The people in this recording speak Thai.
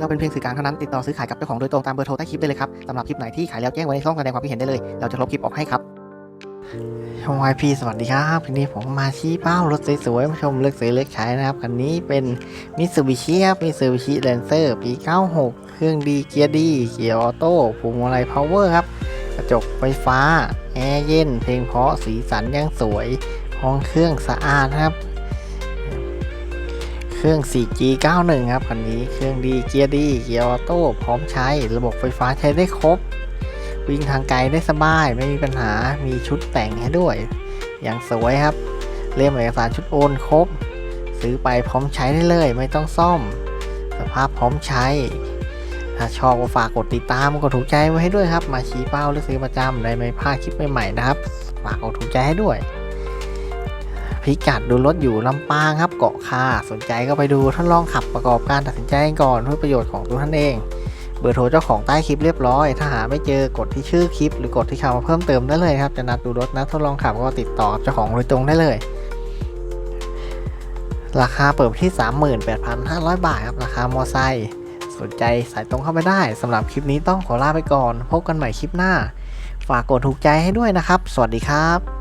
เราเป็นเพียงสื่อกลางเท่านั้นติดต่อซื้อขายกับเจ้าของโดยตรงตามเบอร์โทรใต้คลิปได้เลยครับสำหรับคลิปไหนที่ขายแล้วแจ้งไว้ในช่องแสดงความคิดเห็นได้เลย เราจะลบคลิปออกให้ครับช่องวายพีสวัสดีครับวันนี้ผมมาชี้เป้ารถสวยๆมาชมเลือกซื้อเลือกขายนะครับคันนี้เป็นมิตซูบิชิครับมิตซูบิชิแลนเซอร์ปี 96 เครื่องดีเกียร์ดีเกียร์ออโต้พวงมาลัยพาวเวอร์ครับกระจกไฟฟ้า แอร์เย็น เพลงเพราะสีสันยังสวยห้องเครื่องสะอาดครับ เครื่อง 4G 91 ครับคันนี้เครื่องดีเกียร์ดีเกียร์ออโต้พร้อมใช้ระบบไฟฟ้าใช้ได้ครบ วิ่งทางไกลได้สบาย ไม่มีปัญหามีชุดแต่งให้ด้วย อย่างสวยครับเล่มเอกสารชุดโอนครบ ซื้อไปพร้อมใช้ได้เลย ไม่ต้องซ่อม สภาพพร้อมใช้ ถ้าชอบก็ฝากกดติดตามกดถูกใจไว้ให้ด้วยครับ มาชี้เป้าหรือซื้อประจำได้ไม่พลาดคลิปใหม่ๆนะครับฝากกดถูกใจให้ด้วย พิกัดดูรถอยู่ลำปางครับเกาะคาสนใจก็ไปดูทดลองขับประกอบการตัดสินใจก่อนเพื่อประโยชน์ของตัวท่านเอง เบอร์โทรเจ้าของใต้คลิปเรียบร้อย ถ้าหาไม่เจอกดที่ชื่อคลิป หรือกดที่คำมาเพิ่มเติมได้เลยครับจะนัดดูรถนัดทดลองขับก็ติดต่อเจ้าของโดยตรงได้เลย ราคาเปิดที่ 38,500 บาทครับราคามอไซค์สนใจสายตรงเข้าไปได้สำหรับคลิปนี้ต้องขอลาไปก่อน พบกันใหม่คลิปหน้า ฝากกดถูกใจให้ด้วยนะครับ สวัสดีครับ